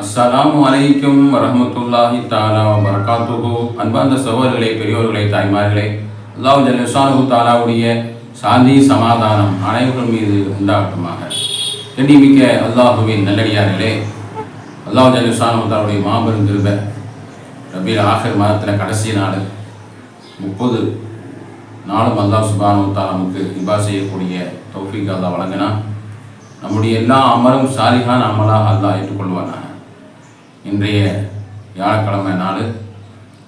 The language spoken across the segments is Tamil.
அஸ்ஸலாமு அலைக்கும் வரமத்துல்லாஹி தாலா வரகாத்துஹு அன்பார்ந்த சகோதரர்களே பெரியோர்களே தாய்மார்களே அல்லாஹ் ஜல்லுசானு தாலாவுடைய சாந்தி சமாதானம் அனைவர்கள் மீது உண்டாகட்டுமாக. எண்ணிமிக்க அல்லாஹுவின் நல்லடியார்களே அல்லாஹ் ஜல்லுசானு தாலாவுடைய மாபெரும் திருப ரபில் ஆகர் மாதத்தில் கடைசி நாள் முப்பது நாளும் அல்லாஹ் சுபானு தாலா நமக்கு இபா செய்யக்கூடிய தௌஃபிக் அல்லாஹ் வழங்கினா நம்முடைய எல்லா அமரும் சாலிகான அமலாக அல்லாஹ் ஏற்றுக்கொள்வானாக. இன்றைய வியாழக்கிழமை நாள்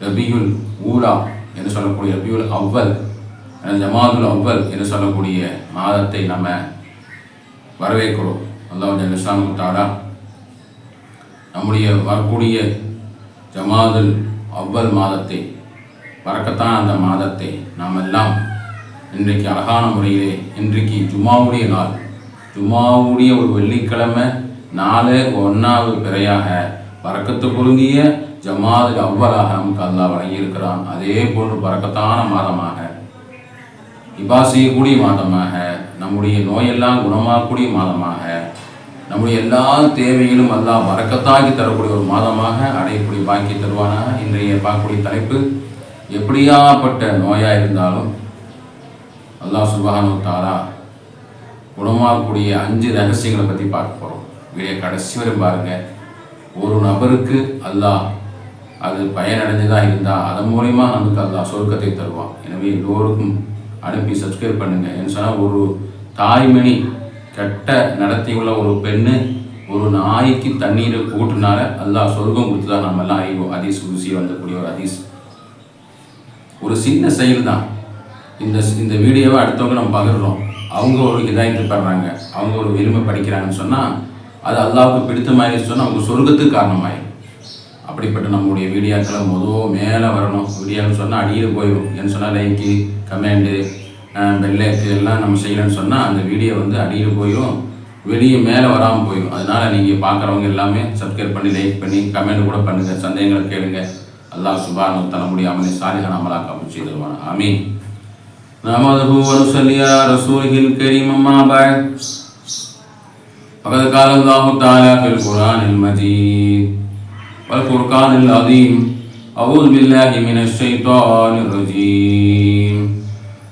ரபியுல் ஊரா என்று சொல்லக்கூடிய ரபியுல் அவ்வல் ஜமாதுல் அவ்வல் என்று சொல்லக்கூடிய மாதத்தை நம்ம வரவேற்கிறோம். அல்லாஹ் ஜல்லிஸ்லாமு தாடா நம்முடைய வரக்கூடிய ஜமாதுல் அவ்வல் மாதத்தை வரக்கத்தான் அந்த மாதத்தை நாம் எல்லாம் இன்றைக்கு அழகான முறையிலே இன்றைக்கு ஜுமாவுடைய நாள் ஜுமாவுடைய ஒரு வெள்ளிக்கிழமை நாலு ஒன்றாவது பிறையாக பறக்கத்து பொருந்திய ஜமாதுல் அவ்வலாக நமக்கு அல்லாஹ் வழங்கியிருக்கிறான். அதே போன்று பறக்கத்தான மாதமாக இபா செய்யக்கூடிய மாதமாக நம்முடைய நோயெல்லாம் குணமாகக்கூடிய மாதமாக நம்முடைய எல்லா தேவைகளும் அல்லாஹ் வரக்கத்தாக்கி தரக்கூடிய ஒரு மாதமாக அடையக்கூடிய பாக்கி தருவானாக. இன்றைய பார்க்கக்கூடிய தலைப்பு எப்படியாப்பட்ட நோயாக இருந்தாலும் அல்லாஹ் சுபஹானு குணமாகக்கூடிய அஞ்சு ரகசியங்களை பற்றி பார்க்க போகிறோம் வீடியோ கடைசி வரை பாருங்கள் ஒரு நபருக்கு அல்லாஹ் அது பயனடைஞ்சதாக இருந்தால் அதன் மூலிமா நமக்கு அல்லாஹ் சொர்க்கத்தை தருவான். எனவே எல்லோருக்கும் அனுப்பி சப்ஸ்கிரைப் பண்ணுங்கள் ஏன்னு சொன்னால் ஒரு தாய்மணி கெட்ட நடத்தியுள்ள ஒரு பெண்ணு ஒரு நாய்க்கு தண்ணீரை கூட்டினால அல்லாஹ் சொர்க்கம் கொடுத்துதான் நம்ம எல்லாம் அறிவோம். அதீஸ் ருசி வந்தக்கூடிய ஒரு அதீஸ் ஒரு சின்ன செயல் தான். இந்த இந்த வீடியோவை அடுத்தவங்க நம்ம பகிர்றோம் அவங்க ஒரு இதாகிட்டு படுறாங்க. அவங்க ஒரு எளிமை படிக்கிறாங்கன்னு சொன்னால் அது அல்லாவுக்கு பிடித்த மாதிரி சொன்னால் அவங்க சொர்க்கத்துக்கு காரணமாயிடும் அப்படிப்பட்ட நம்முடைய வீடியோக்களை மொதல் மேலே வரணும் வீடியோன்னு சொன்னால் அடியில் போயிடும் ஏன்னு சொன்னால் லைக்கு கமெண்டு பெல்லைக்கு எல்லாம் நம்ம செய்யலன்னு சொன்னால் அந்த வீடியோ வந்து அடியில் போயிடும் வெளியே மேலே வராமல் போயிடும் அதனால் நீங்கள் பார்க்குறவங்க எல்லாமே சப்ஸ்கிரைப் பண்ணி லைக் பண்ணி கமெண்ட் கூட பண்ணுங்கள் சந்தேகங்களை கேளுங்க அல்லாஹ் சுபானு தலமுடி அவனை சாலிக நம்மளாக அமைச்சு செய்திருவான் ஆமீன் نحمده ونصلي على رسوله الكريم أما بعد فقد قال الله تعالى في القرآن المجيد والفرقان العظيم أعوذ بالله من الشيطان الرجيم.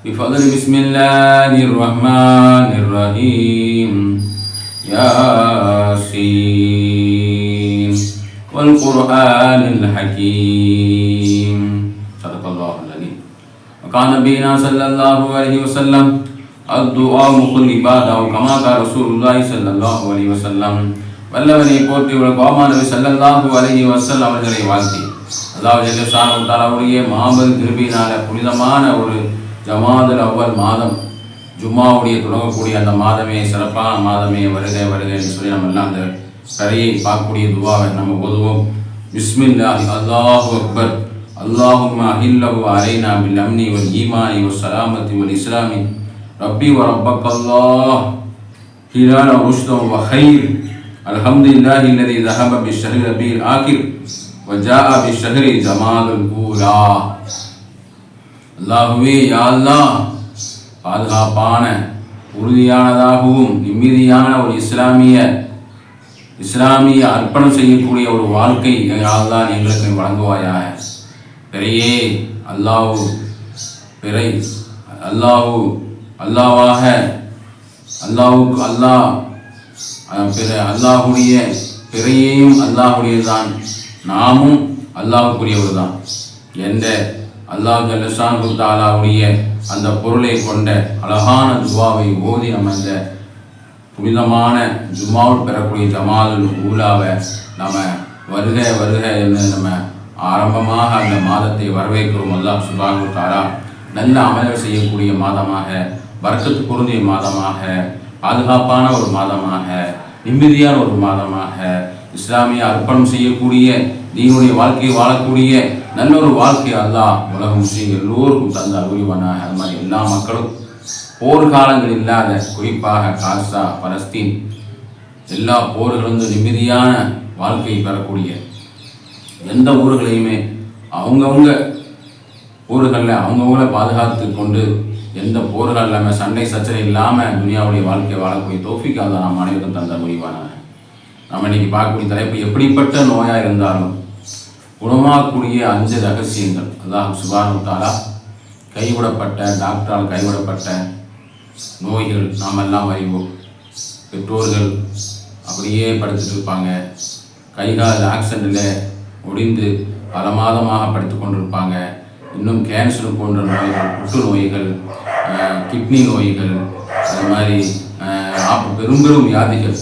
بفضل بسم الله الرحمن الرحيم. ياسين. والقرآن الحكيم. صدق الله العظيم. وكان نبينا صلى الله عليه وسلم அத்துவா முகுல் இபாதா கமாகா ரசூலுல்லாஹி சல்லல்லாஹு அலைஹி வஸல்லம் வல்லவனை போற்றி உலக கோமானவி சல்லல்லாஹு அலைஹி வஸல்லம் அவர்களை வாழ்த்தி அல்லாஹ் ஜெல்லசானு தலாவுடைய மாபெரும் திருப்பினால புனிதமான ஒரு ஜமாதர் அவ்வல் மாதம் ஜும்மாவுடைய தொடங்கக்கூடிய அந்த மாதமே சிறப்பான மாதமே வருக வருகன்னு சொல்லி நம்ம எல்லாம் அந்த கரையை பார்க்கக்கூடிய துவாவை நம்ம ஓதுவோம் பிஸ்மில்லாஹி அல்லாஹு அக்பர் அல்லாஹும் அஹில்லஹு அலைனா பில் அம்னி வல் ஈமானி வல் சலாமத்தி வல் இஸ்லாமி ربي وربك الله هلال رشد وخير الحمد لله الذي ذهب بالشهر ربيع الآخر وجاء بالشهر جمال الأولى அல்லாஹுவே யா அல்லாஹ் பாதுகாப்பான உறுதியானதாகவும் நிம்மதியான ஒரு இஸ்லாமிய இஸ்லாமிய அர்ப்பணம் செய்யக்கூடிய ஒரு வாழ்க்கை யா அல்லாஹ் எங்களுக்கு வழங்குவாயாக பிறையே அல்லாஹு பிறை அல்லாஹு அல்லாவாக அல்லாவுக்கு அல்லாஹ் பிற அல்லாஹுடைய பிறையையும் அல்லாஹுடையதான் நாமும் அல்லாஹுக்குரியவர் தான் என்ற அல்லாஹ் ஜல்லஷான் அல்லாஹுடைய அந்த பொருளை கொண்ட அழகான துவாவை ஓதி நம்ம அந்த புனிதமான ஜுமாவுட் பெறக்கூடிய ஜமாலுல் ஊலாவை நம்ம வருக வருக என்று நம்ம ஆரம்பமாக அந்த மாதத்தை வரவேற்கிறோம். அல்லாஹ் சுபானு தாரா நல்ல அமல்கள் செய்யக்கூடிய மாதமாக வரக்கத்து பொருந்திய மாதமாக பாதுகாப்பான ஒரு மாதமாக நிம்மதியான ஒரு மாதமாக இஸ்லாமிய அர்ப்பணம் செய்யக்கூடிய தீனுடைய வாழ்க்கையை வாழக்கூடிய நல்ல ஒரு வாழ்க்கை அல்லாஹ் உலக முஸ்லீம் எல்லோருக்கும் தந்த அறிவானாக அது மாதிரி எல்லா மக்களும் போர்க்காலங்கள் இல்லாத குறிப்பாக காசா பலஸ்தீன் எல்லா போர்களும் நிம்மதியான வாழ்க்கையை பெறக்கூடிய எந்த ஊர்களையுமே அவங்கவுங்க ஊர்களில் அவங்கவுங்கள பாதுகாத்து கொண்டு எந்த போர்கள் இல்லாமல் சண்டை சச்சரை இல்லாமல் துனியாவுடைய வாழ்க்கையை வாழக்கூடிய தோஃபிக்காக நாம் அனைவரும் தந்த முடிவான நம்ம இன்னைக்கு பார்க்கக்கூடிய தலைப்பு எப்படிப்பட்ட நோயாக இருந்தாலும் குணமாகக்கூடிய அஞ்சு ரகசியங்கள். அல்லாஹ் சுபானு கைவிடப்பட்ட டாக்டரால் கைவிடப்பட்ட நோய்கள் நாம் எல்லாம் அறிவோம். பெற்றோர்கள் அப்படியே படுத்துட்டு இருப்பாங்க. கைகால் ஆக்சிடெண்ட்டில் ஒடிந்து பல மாதமாக படுத்து கொண்டிருப்பாங்க. இன்னும் கேன்சர் போன்ற நோய்கள் புற்று நோய்கள் கிட்னி நோய்கள் அது மாதிரி பெரும் பெரும் வியாதிகள்.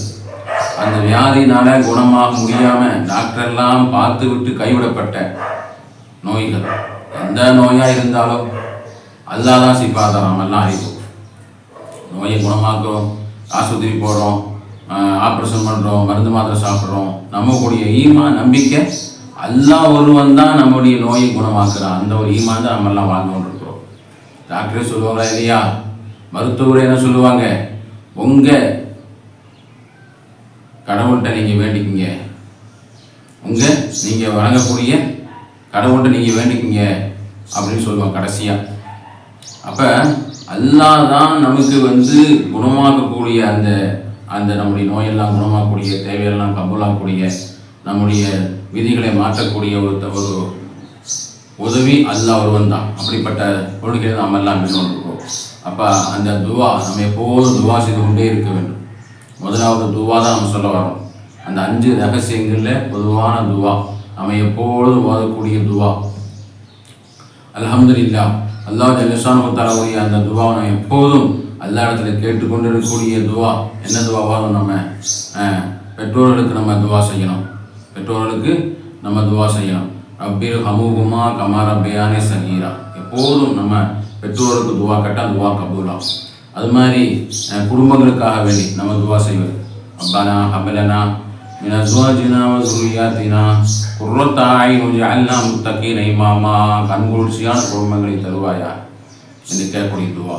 அந்த வியாதினால குணமாக முடியாமல் டாக்டர்லாம் பார்த்து விட்டு கைவிடப்பட்ட நோய்கள். எந்த நோயாக இருந்தாலும் அல்லாஹ் தான் சிப்பாதான் எல்லாம் அறிவோம். நோயை குணமாக்குறோம் ஆஸ்பத்திரி போகிறோம் ஆப்ரேஷன் பண்ணுறோம் மருந்து மாத்திரை சாப்பிட்றோம். நம்மக்கூடிய ஈமா நம்பிக்கை அல்லாஹ் ஒருவன் தான் நம்முடைய நோயை குணமாக்குறான். அந்த ஒரு ஈமான் தான் நம்ம எல்லாம் வாழ்ந்து கொண்டிருக்கிறோம். டாக்டரே சொல்லுவாங்களா இல்லையா? மருத்துவர் என்ன சொல்லுவாங்க? உங்கள் கடவுள்கிட்ட நீங்கள் வேண்டிக்கிங்க. உங்கள் நீங்கள் வழங்கக்கூடிய கடவுள்கிட்ட நீங்கள் வேண்டிக்கிங்க அப்படின்னு சொல்லுவாங்க கடைசியாக அப்போ அல்லாஹ் தான் நமக்கு வந்து குணமாக்கக்கூடிய அந்த அந்த நம்முடைய நோயெல்லாம் குணமாக்கக்கூடிய தேவையெல்லாம் கபூலாக்கக்கூடிய நம்முடைய விதிகளை மாற்றக்கூடிய ஒரு ஒரு உதவி அல்ல ஒருவன் தான். அப்படிப்பட்ட கொள்கையை நாம் எல்லாம் இருக்கோம் அப்போ அந்த துவா நம்ம எப்போதும் துவா செய்து கொண்டே இருக்க வேண்டும். முதலாவது துவா தான் நம்ம சொல்ல வரோம் அந்த அஞ்சு ரகசியங்களில் பொதுவான துவா. நம்ம எப்பொழுதும் ஓதக்கூடிய துவா. அல்ஹம்துலில்லாஹ். அல்லாஹ் ஜல்லிசானு தரக்கூடிய அந்த துவா நம்ம எப்போதும் எல்லா இடத்துல கேட்டுக்கொண்டு இருக்கக்கூடிய துவா. என்ன துவாவாகும் நம்ம? பெற்றோர்களுக்கு நம்ம துவா செய்யணும். பெற்றோர்களுக்கு நம்ம துவா செய்யணும் ரப்பீர் ஹமூகுமா கமா ரப்பையானே சகீரா எப்போதும் நம்ம பெற்றோருக்கு துவா கேட்டால் துவா கபூலாம் அது மாதிரி அஹ், குடும்பங்களுக்காக வேண்டி நம்ம துவா செய்வது ரப்பானா ஹபலனா من أزواجنا وذرياتنا قرة أعين واجعلنا متقين إماما கண்குளிர்ச்சியான குடும்பங்களை தருவாயா என்று கேட்கக்கூடிய துவா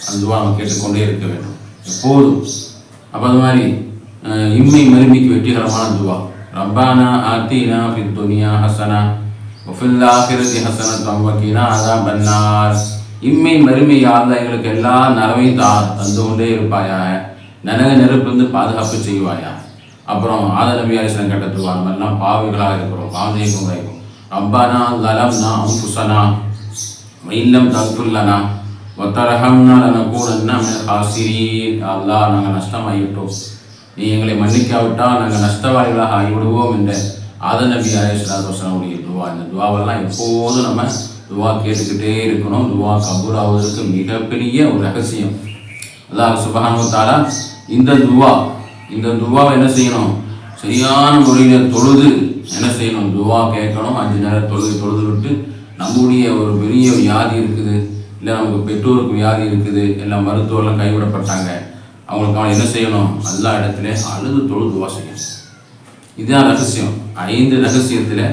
அந்த துவா நம்ம கேட்டுக்கொண்டே இருக்க வேண்டும் எப்போதும் அப்போ அது மாதிரி அஹ், இம்மை மருமிக்கு வெற்றிகரமான துவா ரப்பானா آتنا في الدنيا ஹசனா وفي الآخرة حسنة وقنا عذاب النار. இம்மை மறுமை யாழ்ல எங்களுக்கு எல்லா நலவையும் தா தந்து கொண்டே இருப்பாயா நனக நெருப்பிருந்து பாதுகாப்பு செய்வாயா அப்புறம் ஆத நபி அலிஸ்லாம் கட்டத்துவார் துவா எல்லாம் பாவிகளாக இருக்கிறோம் பாவதையும் வைக்கும் ரப்பானா லலம்னா அம்புசனா இல்லம் தகுல்லனா ஒத்தரகம்னா லனக்கூடன்னா ஹாசிரீன் அல்லாஹ் நாங்கள் நஷ்டமாகிட்டோம் நீ எங்களை மன்னிக்காவிட்டால் நாங்கள் நஷ்டவாளிகளாக ஆகிவிடுவோம் என்ற ஆத நபி அலையாத்துடைய துவா. இந்த துவாவெல்லாம் எப்போதும் நம்ம துவா கேட்டுக்கிட்டே இருக்கணும். துவா கபூராவதற்கு மிகப்பெரிய ஒரு ரகசியம். அல்லாஹ் சுபஹானு இந்த துவா இந்த துவாவை என்ன செய்யணும்? சரியான முறையில் தொழுது என்ன செய்யணும்? துவா கேட்கணும். அஞ்சு நேரம் தொழுது தொழுது விட்டு நம்முடைய ஒரு பெரிய வியாதி இருக்குது. இல்லை நமக்கு பெற்றோருக்கு வியாதி இருக்குது. எல்லாம் மருத்துவர்லாம் கைவிடப்பட்டாங்க. அவங்களுக்கு அவன் என்ன செய்யணும்? எல்லா இடத்துல அழுது தொழுது துவா செய்யணும். இதுதான் ரகசியம். ஐந்து ரகசியத்தில்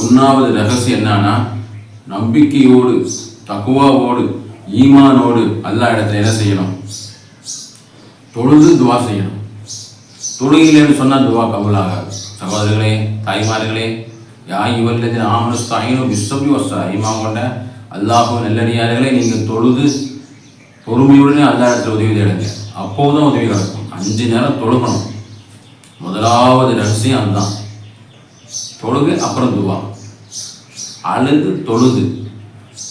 ஒன்றாவது ரகசியம் என்னன்னா நம்பிக்கையோடு தக்குவாவோடு ஈமானோடு எல்லா இடத்துல என்ன செய்யணும்? தொழுது துவா செய்யணும். தொழுகிலேன்னு சொன்னால் துவா கபூலாகாது. சகோதரர்களே தாய்மார்களே யாய் இவல்லது ஆமனஸ்தாயினும் விஸ்வபி வசா ஈமான் கொண்ட அல்லாஹும் நல்லடியார்களே நீங்கள் தொழுது பொறுமையுடனே அல்லா இடத்துல உதவி தேடுங்க. அப்போதும் உதவி கிடைக்கும் அஞ்சு நேரம் தொழுகணும். முதலாவது ரகசியம் அதுதான். தொழுகு அப்புறம் துவா. அழுது தொழுது.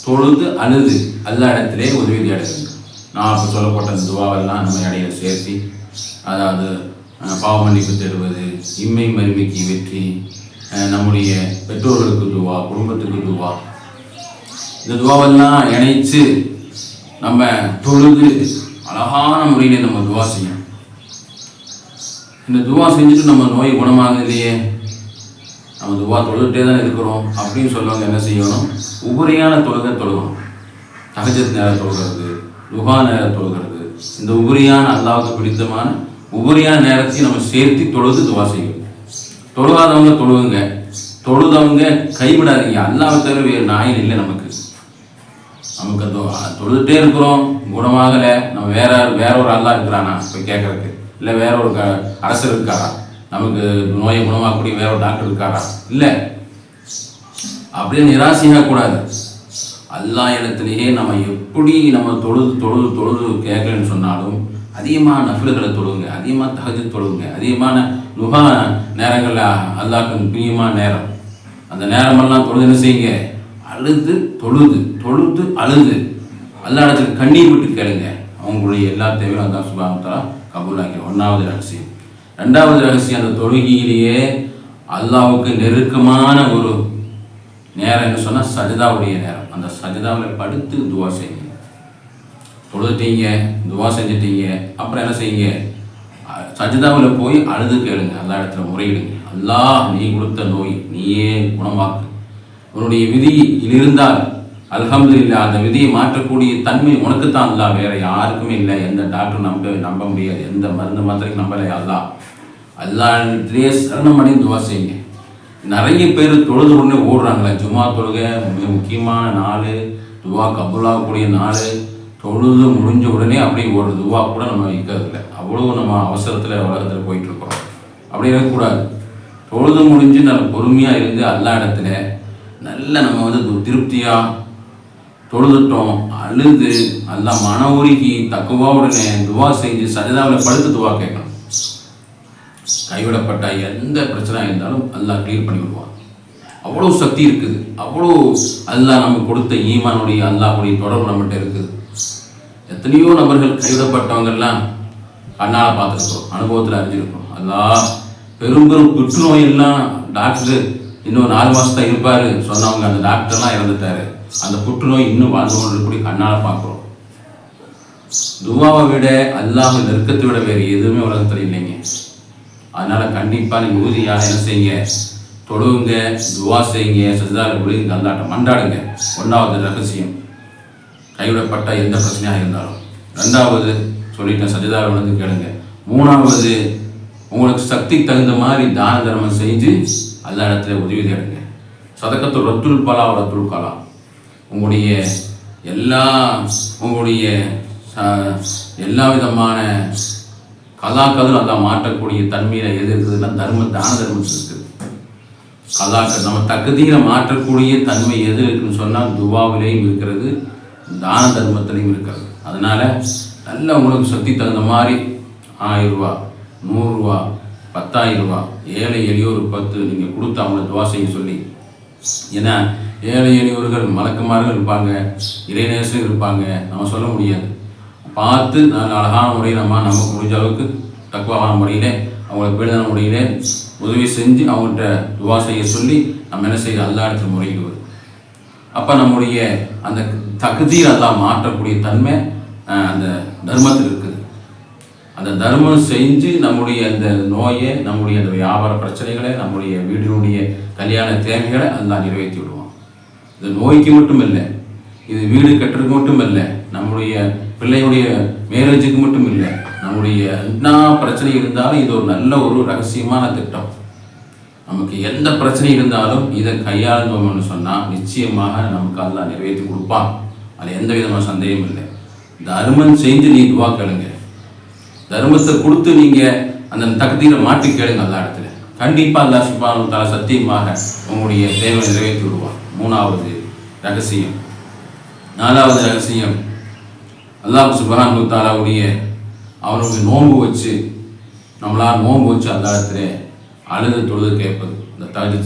தொழுது அழுது. எல்லா இடத்துலையும் உதவி தேடுங்க நான் இப்போ சொல்லப்பட்ட இந்த துவாவெல்லாம் நம்ம இடையில சேர்த்து அதாவது பாவமன்னிப்பு பாவ தேடுவது இம்மை மருமைக்கு வெற்றி நம்முடைய பெற்றோர்களுக்கு துவா குடும்பத்துக்கு துவா. இந்த துவாவெல்லாம் இணைச்சு நம்ம தொழுது அழகான முறையில் நம்ம துவா செய்யணும். இந்த துவா செஞ்சுட்டு நம்ம நோய் குணமாகலையே நம்ம துவா தொழுகிட்டே தான் இருக்கிறோம் அப்படின்னு சொல்லுவாங்க என்ன செய்யணும்? உபரியான தொழுகை தொழுகணும். தகஜத் நேரம் தொழுகிறது துகா நேரம் தொழுகிறது. இந்த உபரியான அல்லாவுக்கு பிடித்தமான உபரியான நேரத்தையும் நம்ம சேர்த்து தொழுது துவா செய்யணும். தொழுகாதவங்க தொழுவுங்க தொழுதவங்க கைவிடாதீங்க. அல்லாவை தவிர வேறு நாயின் இல்லை நமக்கு. நமக்கு அது தொழுதுட்டே இருக்கிறோம். குணமாகலை. நம்ம வேற வேற ஒரு அல்லா இருக்கிறானா? இப்போ கேட்கறதுக்கு. இல்லை வேற ஒரு க அரசர் இருக்காரா? நமக்கு நோயை குணமாக்கக்கூடிய வேற ஒரு டாக்டர் இருக்காரா? இல்லை. அப்படின்னு நிராசையாக கூடாது. அல்லாஹ் இடத்துலையே நம்ம எப்படி நம்ம தொழுது தொழுது தொழுது கேட்கலன்னு சொன்னாலும் அதிகமாக நஃபில்களை தொழுங்க. அதிகமாக தகதி தொழுங்க. அதிகமான நுகா நேரங்களில் அல்லாஹ்க்கு பிரியமான நேரம். அந்த நேரமெல்லாம் தொழுது என்ன செய்யுங்க? அழுது தொழுது தொழுது அழுது. எல்லா இடத்துக்கு கண்ணீர் விட்டு கேளுங்க. அவங்களுடைய எல்லா தேவையும் அதான் சுபாமத்தா கபூலாக்கி. ஒன்றாவது ரகசியம். ரெண்டாவது ரகசியம் அந்த தொழுகையிலேயே அல்லாவுக்கு நெருக்கமான ஒரு நேரம் என்ன சொன்னால் சஜிதாவுடைய நேரம். அந்த சஜிதாவில் படுத்து துவா செய்யுங்க. தொழுதுட்டீங்க துவா செஞ்சிட்டீங்க அப்புறம் என்ன செய்யுங்க? சஜிதாவில் போய் அழுது கேளுங்க. எல்லா இடத்துல முறையிடுங்க. அல்லாஹ் நீ கொடுத்த நோய் நீயே குணமாக்கு. உன்னுடைய விதி இருந்தால் அல்ஹம்துலில்லாஹ் அந்த விதியை மாற்றக்கூடிய தன்மை உனக்குத்தான் அல்லா வேற யாருக்குமே இல்லை. எந்த டாக்டர் நம்ப நம்ப முடியாது. எந்த மருந்து மாத்திரைக்கும் நம்பலை அல்லா அல்லாத்திலேயே சரணம் அடைந்து துவா செய்யுங்க. நிறைய பேர் தொழுது உடனே ஓடுறாங்களே. ஜுமா தொழுகை மிக முக்கியமான நாள். துவா கபுலாகக்கூடிய நாள். தொழுது முடிஞ்ச உடனே அப்படியே ஒரு துவா கூட நம்ம இருக்கிறது இல்லை. அவ்வளோ நம்ம அவசரத்தில் உலகத்தில் போயிட்டு இருக்கிறோம். அப்படி இருக்கக்கூடாது. தொழுது முடிஞ்சு நல்ல பொறுமையாக இருந்து எல்லா இடத்துல நல்ல நம்ம வந்து திருப்தியாக தொழுதுட்டோம் அழுது நல்லா மன உருகி தக்குவா உடனே துவா செஞ்சு சஜிதாவில் படுத்து துவா கேட்கணும். கைவிடப்பட்ட எந்த பிரச்சனை இருந்தாலும் அல்லாஹ் கிளியர் பண்ணி விடுவான். அவ்வளோ சக்தி இருக்குது. அவ்வளோ அல்லாஹ் நமக்கு கொடுத்த ஈமானுடைய அல்லாவுடைய தொடர்பு நம்மகிட்ட இருக்குது. எத்தனையோ நபர்கள் கைவிடப்பட்டவங்கெல்லாம் கண்ணால் பார்த்துருக்கோம் அனுபவத்தில் அறிஞ்சிருக்கோம் அல்லா பெரும் பெரும் புற்றுநோயெல்லாம் டாக்டர் இன்னும் நாலு மாதம் தான் இருப்பார். சொன்னவங்க அந்த டாக்டர்லாம் இறந்துட்டாரு. அந்த புற்றுநோய் இன்னும் வாழ்ந்து கொண்டு இருக்கக்கூடிய கண்ணால் பார்க்குறோம். துவாவை விட அல்லாமல் நெருக்கத்தை விட வேறு எதுவுமே உலகத்தில் இல்லைங்க. அதனால கண்டிப்பாக நீங்கள் உறுதியாக என்ன செய்யுங்க? தொழுவுங்க துவா செய்யுங்க சஜிதாவில் விழுங்க அல்லாட்ட மண்டாடுங்க ஒன்றாவது ரகசியம். கைவிடப்பட்ட எந்த பிரச்சனையாக இருந்தாலும். ரெண்டாவது சொல்லிட்டேன் சஜிதாவில் வந்து கேளுங்க. மூணாவது உங்களுக்கு சக்தி தகுந்த மாதிரி தான தர்மம் செஞ்சு அல்லா இடத்துல உதவி தேடுங்க. சதக்கத்து ரத்துல் பலா ரத்துல் கலா உங்களுடைய எல்லா உங்களுடைய எல்லா விதமான கலாக்களும் அதான் மாற்றக்கூடிய தன்மையில் எது இருக்குதுன்னா தர்ம தான தர்மம் இருக்குது கலாக்கள் நம்ம தகுதியில் மாற்றக்கூடிய தன்மை எது இருக்குன்னு சொன்னால் துபாவிலையும் இருக்கிறது தான தர்மத்திலையும் இருக்கிறது. அதனால் நல்ல உங்களுக்கு சக்தி தகுந்த மாதிரி ஆயிரம் ரூபா நூறுரூவா பத்தாயிரம் ரூபா ஏழை எளியோர் பத்து நீங்கள் கொடுத்து அவங்கள துவா செய்ய சொல்லி. ஏன்னா ஏழை எளியோர்கள் மலக்குமார்கள் இருப்பாங்க இறைநேசம் இருப்பாங்க நம்ம சொல்ல முடியாது. பார்த்து நல்ல அழகான முறையில் நம்ம நமக்கு முடிஞ்ச அளவுக்கு தக்குவான முறையில் அவங்களை பெரிதான முறையில் உதவி செஞ்சு அவங்கள்ட்ட துவா செய்ய சொல்லி நம்ம என்ன செய்ய அல்லா இடத்துல முறையிடுவது. அப்போ நம்முடைய அந்த தகுதியில் எல்லாம் மாற்றக்கூடிய தன்மை அந்த தர்மத்தில் இருக்குது அந்த தர்மம் செஞ்சு நம்முடைய அந்த நோயை நம்முடைய அந்த வியாபார பிரச்சனைகளை நம்முடைய வீடினுடைய கல்யாண தேவைகளை அதெல்லாம் நிறைவேற்றி விடுவோம் இது நோய்க்கு மட்டும் இல்லை இது வீடு கட்டுறதுக்கு மட்டும் இல்லை நம்முடைய பிள்ளையுடைய மேரேஜுக்கு மட்டும் இல்லை நம்முடைய என்ன பிரச்சனை இருந்தாலும் இது ஒரு நல்ல ஒரு ரகசியமான திட்டம். நமக்கு எந்த பிரச்சனை இருந்தாலும் இதை கையாளுந்தோம்னு சொன்னால் நிச்சயமாக நமக்கு அதெல்லாம் நிறைவேற்றி கொடுப்பான். அதில் எந்த விதமான சந்தேகமும் இல்லை. தர்மம் செஞ்சு நீ துவா கேளுங்க. தர்மத்தை கொடுத்து நீங்க அந்த தகுதியில மாட்டி கேளுங்க அல்லா இடத்துல கண்டிப்பா அல்லா சுபானு தஆலா சத்தியமாக உங்களுடைய தேவை நிறைவேற்றி விடுவான். மூணாவது ரகசியம். நாலாவது ரகசியம் அல்லாஹ் சுப்ஹானஹு தாலாவுடைய அவனுடைய நோன்பு வச்சு நம்மளால் நோன்பு வச்சு அந்த இடத்துல அழுது தொழுது கேட்பது. அந்த தகுதி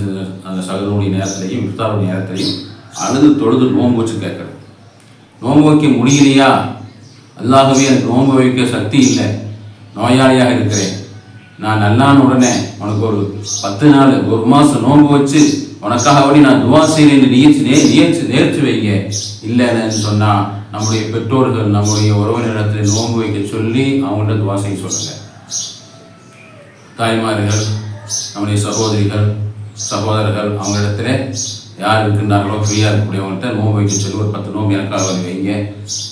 அந்த சகருடைய நேரத்திலையும் இஃப்தாருடைய நேரத்திலையும் அழுது தொழுது நோன்பு வச்சு கேட்கறது. நோன்பு வைக்க முடியலையா? அல்லாகவே எனக்கு நோன்பு வைக்க சக்தி இல்லை. நோயாளியாக இருக்கிறேன். நான் நல்லான உடனே உனக்கு ஒரு பத்து நாள் ஒரு மாதம் நோன்பு வச்சு உனக்காக வழி நான் துவா செய்கிறேன் நியர்ச்சி நே நியர்ச்சி நேர்த்து வைங்க. இல்லைன்னு சொன்னால் நம்முடைய பெற்றோர்கள் நம்முடைய உறவினரிடத்தில் நோன்பு வைக்க சொல்லி அவங்கள்ட்ட துவா செய்ய சொல்லுங்கள் தாய்மார்கள் நம்முடைய சகோதரிகள் சகோதரர்கள் அவங்களிடத்துல யார் இருக்கின்றார்களோ ஃப்ரீயாக இருக்கக்கூடியவங்கள்ட்ட நோம்பு வைக்க சொல்லி ஒரு பத்து நோம்பு எனக்காக வந்து வைங்க.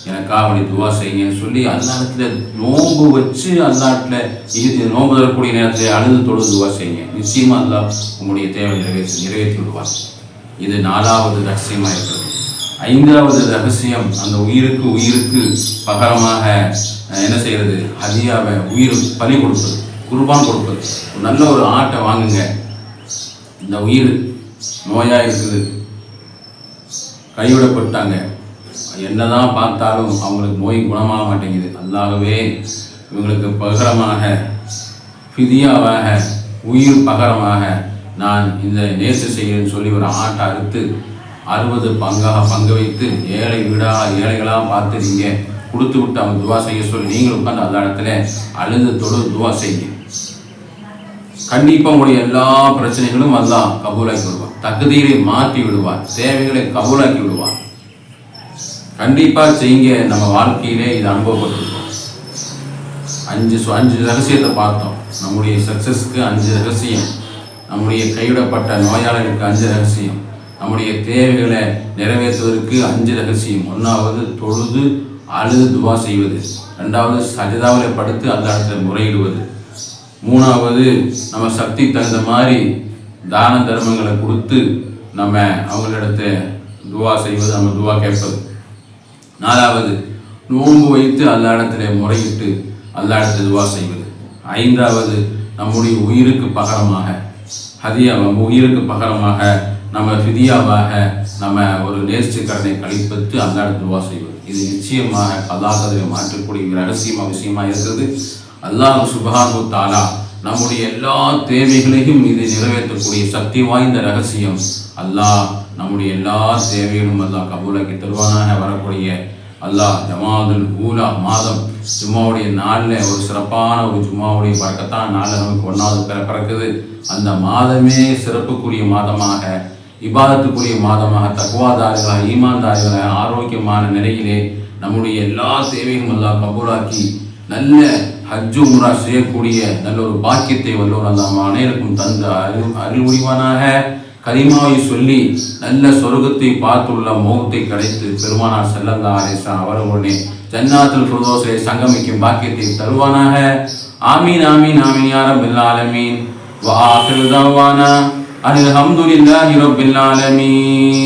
எனக்காக வழி துவா செய்யுங்கன்னு சொல்லி அந்த நேரத்தில் நோம்பு வச்சு அந்த நாட்டில் இது நோம்பு தரக்கூடிய நேரத்தில் அழுது தொழுது துவா செய்யுங்க. நிச்சயமாக அல்லா உங்களுடைய தேவை நிறைவேற்றி நிறைவேற்றி விடுவார். இது நாலாவது ரகசியமாக இருக்கிறது. ஐந்தாவது ரகசியம் அந்த உயிருக்கு உயிருக்கு பகரமாக என்ன செய்கிறது ஹதியாவை உயிர் பலி கொடுப்பது குர்பான் கொடுப்பது. நல்ல ஒரு ஆட்டை வாங்குங்க. இந்த உயிர் நோயா இருக்குது கைவிடப்பட்டாங்க. என்னதான் பார்த்தாலும் அவங்களுக்கு நோய் குணமாக மாட்டேங்குது. அல்லாகவே இவங்களுக்கு பகரமாக ஃபிதியாவாக உயிர் பகரமாக நான் இந்த நேச செய்கிறேன்னு சொல்லி ஒரு ஆட்டை அறுத்து அறுபது பங்காக பங்கு வைத்து ஏழை வீடாக ஏழைகளாக பார்த்து நீங்கள் கொடுத்து விட்டு அவங்க துவா செய்ய சொல்லி நீங்களும் உட்காந்து அந்த இடத்துல அழுது தொழு துவா செய்யுங்க. கண்டிப்பாக உங்களுடைய எல்லா பிரச்சனைகளும் அல்லாஹ் கபூலாகி வருவாங்க தகுதியை மாற்றி விடுவார். தேவைகளை கபூலாக்கி விடுவார். கண்டிப்பாக செய்யுங்க. நம்ம வாழ்க்கையிலே இது அனுபவப்பட்டிருக்கோம். அஞ்சு சு- அஞ்சு ரகசியத்தை பார்த்தோம். நம்முடைய சக்ஸஸ்க்கு அஞ்சு ரகசியம். நம்முடைய கைவிடப்பட்ட நோயாளர்களுக்கு அஞ்சு ரகசியம். நம்முடைய தேவைகளை நிறைவேற்றுவதற்கு அஞ்சு ரகசியம். ஒன்றாவது தொழுது அழுது துவா செய்வது. ரெண்டாவது சஜிதாவில் படுத்து அந்த இடத்துல முறையிடுவது. மூணாவது நம்ம சக்தி தகுந்த மாதிரி தான தர்மங்களை கொடுத்து நம்ம அவங்களிடத்த துவா செய்வது நம்ம துவா கேட்பது. நாலாவது நோன்பு வைத்து அல்லா முறையிட்டு அல்லா துவா செய்வது. ஐந்தாவது நம்முடைய உயிருக்கு பகரமாக ஹதியா உயிருக்கு பகரமாக நம்ம ஃபிதியாவாக நம்ம ஒரு நேர்ச்சி கடனை கழிப்பத்து அந்த துவா செய்வது. இது நிச்சயமாக அல்லாஹ் மாற்றக்கூடிய ரகசியமாக விஷயமா இருக்கிறது. அல்லாஹ் சுபஹானு தாலா நம்முடைய எல்லா தேவைகளையும் இது நிறைவேற்றக்கூடிய சக்தி வாய்ந்த ரகசியம். அல்லாஹ் நம்முடைய எல்லா தேவைகளும் அல்லாஹ் கபூலாக்கி தருவானாக வரக்கூடிய அல்லாஹ் ஜமாதுல் ஊலா மாதம். ஜும்மாவுடைய நாளில் ஒரு சிறப்பான ஒரு ஜும்மாவுடைய பறக்கத்தான் நாளில் நமக்கு ஒன்றாவது பிற பிறக்குது. அந்த மாதமே சிறப்புக்குரிய மாதமாக இபாதத்துக்குரிய மாதமாக தக்குவாதாரிகளாக ஈமான்தாரிகளாக ஆரோக்கியமான நிலையிலே நம்முடைய எல்லா தேவையும் அல்லாஹ் கபூலாக்கி நல்ல ஹஜ்ஜு உம்ரா செய்யக்கூடிய நல்ல ஒரு பாக்கியத்தை வல்லோர் அந்த அனைவருக்கும் தந்து அருள் அருள் உரிவானாக கரிமாவை சொல்லி நல்ல சொர்க்கத்தை பார்த்துள்ள மோகத்தை கிடைத்து பெருமானார் செல்லல்லா அலேசா அவர்களுடனே ஜன்னாத்தில் ஃபிர்தோஸிலே சங்கமிக்கும் பாக்கியத்தை தருவானாக. ஆமீன் ஆமீன் ஆமீன் யாரம் பில்லாலமீன் ஆலமீன். வ தவானா. அனில் ஹம்துலில்லாஹி ரப்பில் ஆலமீன்.